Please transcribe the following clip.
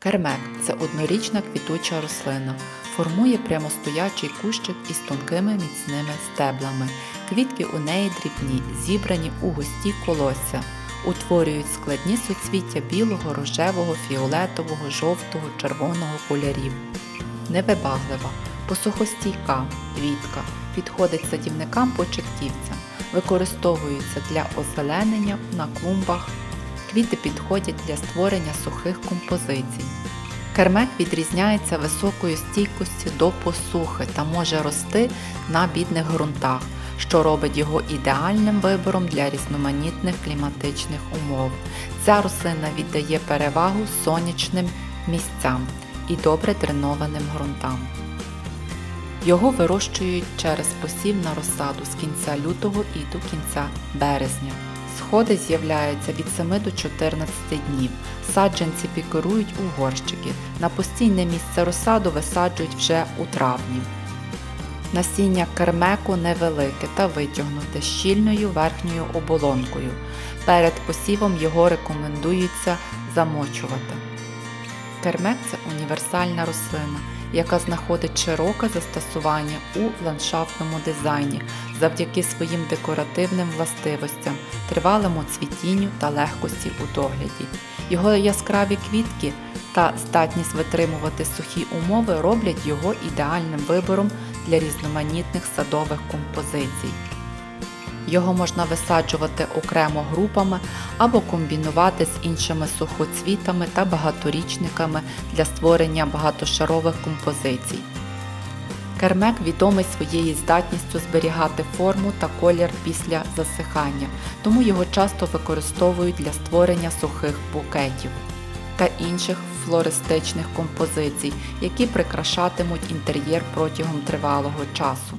Кермек це однорічна квітуча рослина. Формує прямостоячий кущик із тонкими міцними стеблами. Квітки у неї дрібні, зібрані у густі колосся. Утворюють складні суцвіття білого, рожевого, фіолетового, жовтого, червоного кольорів. Невибаглива, посухостійка, квітка, підходить садівникам-початківцям, використовується для озеленення на клумбах. Квіти підходять для створення сухих композицій. Кермек відрізняється високою стійкістю до посухи та може рости на бідних ґрунтах, що робить його ідеальним вибором для різноманітних кліматичних умов. Ця рослина віддає перевагу сонячним місцям і добре дренованим ґрунтам. Його вирощують через посів на розсаду з кінця лютого і до кінця березня. Сходи з'являються від 7 до 14 днів. Саджанці пікирують у горщики. На постійне місце розсаду висаджують вже у травні. Насіння кермеку невелике та витягнуте щільною верхньою оболонкою. Перед посівом його рекомендується замочувати. Кермек це універсальна рослина, яка знаходить широке застосування у ландшафтному дизайні завдяки своїм декоративним властивостям, тривалому цвітінню та легкості у догляді. Його яскраві квітки та здатність витримувати сухі умови роблять його ідеальним вибором для різноманітних садових композицій. Його можна висаджувати окремо групами або комбінувати з іншими сухоцвітами та багаторічниками для створення багатошарових композицій. Кермек відомий своєю здатністю зберігати форму та колір після засихання, тому його часто використовують для створення сухих букетів та інших флористичних композицій, які прикрашатимуть інтер'єр протягом тривалого часу.